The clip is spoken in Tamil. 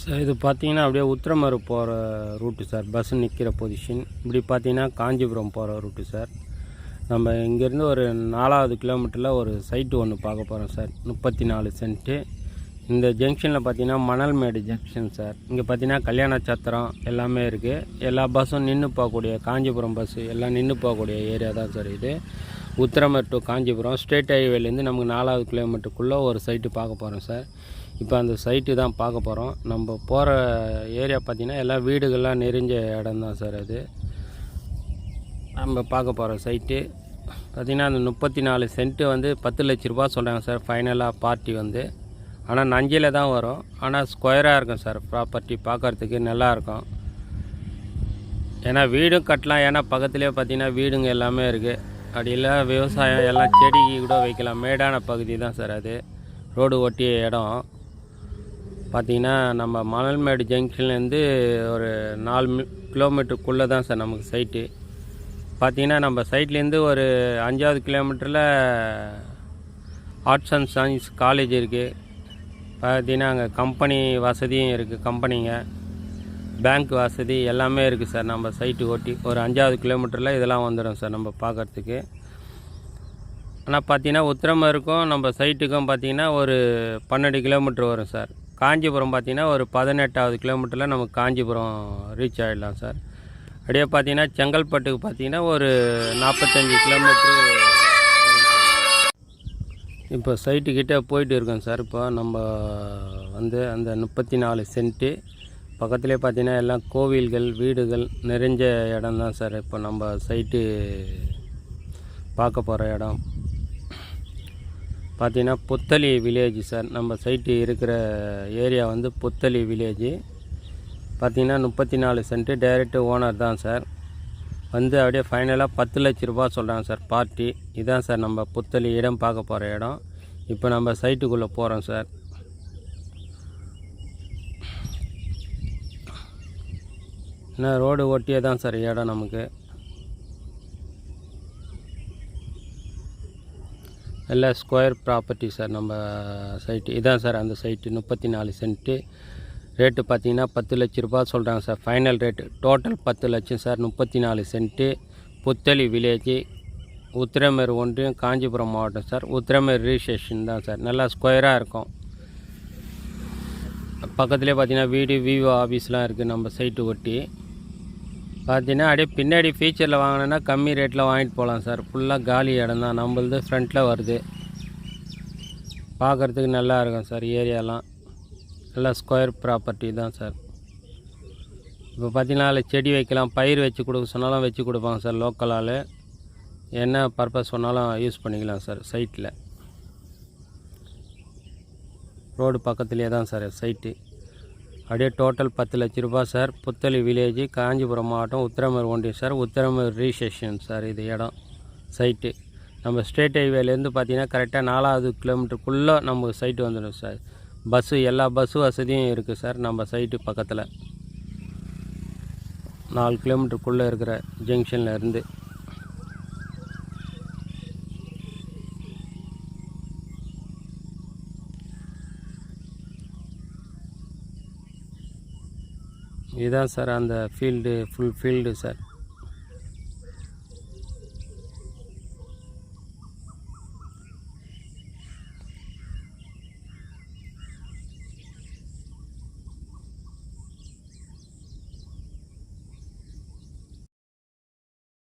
சார் இது பார்த்தீங்கன்னா அப்படியே உத்திரமரு போகிற ரூட்டு சார் பஸ் நிற்கிற பொசிஷன் இப்படி பார்த்தீங்கன்னா காஞ்சிபுரம் போகிற ரூட்டு சார் நம்ம இங்கேருந்து ஒரு நாலாவது கிலோமீட்டரில் ஒரு சைட்டு ஒன்று பார்க்க போகிறோம் சார் முப்பத்தி நாலு சென்ட்டு இந்த ஜங்ஷனில் பார்த்தீங்கன்னா மணல்மேடு ஜங்ஷன் சார் இங்கே பார்த்தீங்கன்னா கல்யாண சத்திரம் எல்லாமே இருக்குது எல்லா பஸ்ஸும் நின்று போகக்கூடிய காஞ்சிபுரம் பஸ்ஸு எல்லாம் நின்று போகக்கூடிய ஏரியா தான் சார் இது. உத்திரமர் டு காஞ்சிபுரம் ஸ்டேட் ஹைவேலேருந்து நமக்கு நாலாவது கிலோமீட்டருக்குள்ளே ஒரு சைட்டு பார்க்க போகிறோம் சார் இப்போ அந்த சைட்டு தான் பார்க்க போகிறோம் நம்ம போகிற ஏரியா பார்த்திங்கன்னா எல்லாம் வீடுகள்லாம் நெறிஞ்ச இடம் தான் சார் அது. நம்ம பார்க்க போகிற சைட்டு பார்த்திங்கன்னா அந்த முப்பத்தி நாலு சென்ட்டு வந்து பத்து லட்ச ரூபா சொல்கிறாங்க சார் ஃபைனலாக பார்ட்டி வந்து. ஆனால் நஞ்சில் தான் வரும். ஆனால் ஸ்கொயராக இருக்கும் சார் ப்ராப்பர்ட்டி பார்க்குறதுக்கு நல்லா இருக்கும். ஏன்னா வீடும் கட்டலாம். ஏன்னா பக்கத்துலேயே பார்த்தீங்கன்னா வீடுங்க எல்லாமே இருக்குது அப்படி இல்லை விவசாயம் எல்லாம் செடி கூட வைக்கலாம். மேடான பகுதி தான் சார் அது. ரோடு ஒட்டிய இடம். பார்த்தீங்கன்னா நம்ம மணல்மேடு ஜங்ஷன்லேருந்து ஒரு நாலு கிலோமீட்டருக்குள்ளே தான் சார் நமக்கு சைட்டு பார்த்தீங்கன்னா நம்ம சைட்லேருந்து ஒரு அஞ்சாவது கிலோமீட்டரில் ஆர்ட்ஸ் அண்ட் சயின்ஸ் காலேஜ் இருக்குது பார்த்தீங்கன்னா அங்கே கம்பெனி வசதியும் இருக்குது கம்பெனிங்க பேங்க் வசதி எல்லாமே இருக்குது சார் நம்ம சைட்டு ஓட்டி ஒரு அஞ்சாவது கிலோமீட்டரில் இதெல்லாம் வந்துடும் சார் நம்ம பார்க்கறதுக்கு ஆனால் பார்த்தீங்கன்னா உத்திரமருக்கும் நம்ம சைட்டுக்கும் பார்த்தீங்கன்னா ஒரு பன்னெண்டு கிலோமீட்டர் வரும் சார். காஞ்சிபுரம் பார்த்தீங்கன்னா ஒரு பதினெட்டாவது கிலோமீட்டரில் நமக்கு காஞ்சிபுரம் ரீச் ஆகிடலாம் சார் அப்படியே பார்த்தீங்கன்னா செங்கல்பட்டுக்கு பார்த்தீங்கன்னா ஒரு நாற்பத்தஞ்சு கிலோமீட்ரு இப்போ சைட்டுக்கிட்டே போயிட்டு இருக்கோம் சார் இப்போ நம்ம வந்து அந்த முப்பத்தி நாலு சென்ட்டு பக்கத்துலேயே பார்த்தீங்கன்னா எல்லாம் கோவில்கள் வீடுகள் நிறைஞ்ச இடம் தான் சார் இப்போ நம்ம சைட்டு பார்க்க போகிற இடம். பார்த்தீங்கன்னா புத்தளி வில்லேஜ் சார் நம்ம சைட்டு இருக்கிற ஏரியா வந்து புத்தளி வில்லேஜ் பார்த்திங்கன்னா முப்பத்தி நாலு சென்ட்டு டைரெக்டு ஓனர் தான் சார் வந்து அப்படியே ஃபைனலாக பத்து லட்ச ரூபா சொல்கிறாங்க சார் பார்ட்டி இதுதான் சார் நம்ம புத்தளி இடம் பார்க்க போகிற இடம். இப்போ நம்ம சைட்டுக்குள்ளே போகிறோம் சார் என்ன ரோடு ஒட்டியே தான் சார் இடம் நமக்கு. எல்லாம் ஸ்கொயர் ப்ராப்பர்ட்டி சார் நம்ம சைட்டு. இதான் சார் அந்த சைட்டு முப்பத்தி நாலு சென்ட்டு. ரேட்டு பார்த்தீங்கன்னா பத்து லட்ச ரூபா சொல்கிறாங்க சார். ஃபைனல் ரேட்டு டோட்டல் பத்து லட்சம் சார் முப்பத்தி நாலு சென்ட்டு. புத்தளி வில்லேஜ் உத்திரமேர் ஒன்றியம் காஞ்சிபுரம் மாவட்டம் சார். உத்திரமேர் ரிஜிஸ்ட்ரேஷன் தான் சார். நல்லா ஸ்கொயராக இருக்கும். பக்கத்துலேயே பார்த்தீங்கன்னா வீடு விவோ ஆஃபீஸ்லாம் இருக்குது நம்ம சைட்டு ஒட்டி. பார்த்தீங்கன்னா அப்படியே பின்னாடி ஃபீச்சரில் வாங்கினோன்னா கம்மி ரேட்டில் வாங்கிட்டு போகலாம் சார். ஃபுல்லாக காலி இடம் தான். நம்மளது ஃப்ரண்ட்டில் வருது. பார்க்குறதுக்கு நல்லா இருக்கும் சார் ஏரியாலாம் நல்லா ஸ்கொயர் ப்ராப்பர்ட்டி தான் சார். இப்போ பார்த்தீங்கன்னா அதில் செடி வைக்கலாம். பயிர் வச்சு கொடுக்க சொன்னாலும் வச்சு கொடுப்பாங்க சார் லோக்கல் ஆள். என்ன பர்பஸ் சொன்னாலும் யூஸ் பண்ணிக்கலாம் சார் சைட்டில் ரோடு பக்கத்துலேயே தான் சார் சைட்டு அப்படியே டோட்டல் பத்து லட்ச ரூபாய் சார். புத்தளி வில்லேஜ் காஞ்சிபுரம் மாவட்டம் உத்திரமர் ஒன்றியம் சார். உத்திரமர் ரிஜிஸ்ட்ரேஷன் சார் இது இடம் சைட்டு நம்ம ஸ்டேட் ஹைவேலேருந்து பார்த்தீங்கன்னா கரெக்டாக நாலாவது கிலோமீட்டருக்குள்ளே நம்ம சைட்டு வந்துடும் சார். பஸ்ஸு எல்லா பஸ்ஸு வசதியும் இருக்குது சார் நம்ம சைட்டு பக்கத்தில். நாலு கிலோமீட்டருக்குள்ளே இருக்கிற ஜங்ஷனில் இருந்து. இதுதான் சார் அந்த ஃபீல்டு ஃபுல் ஃபீல்டு சார்.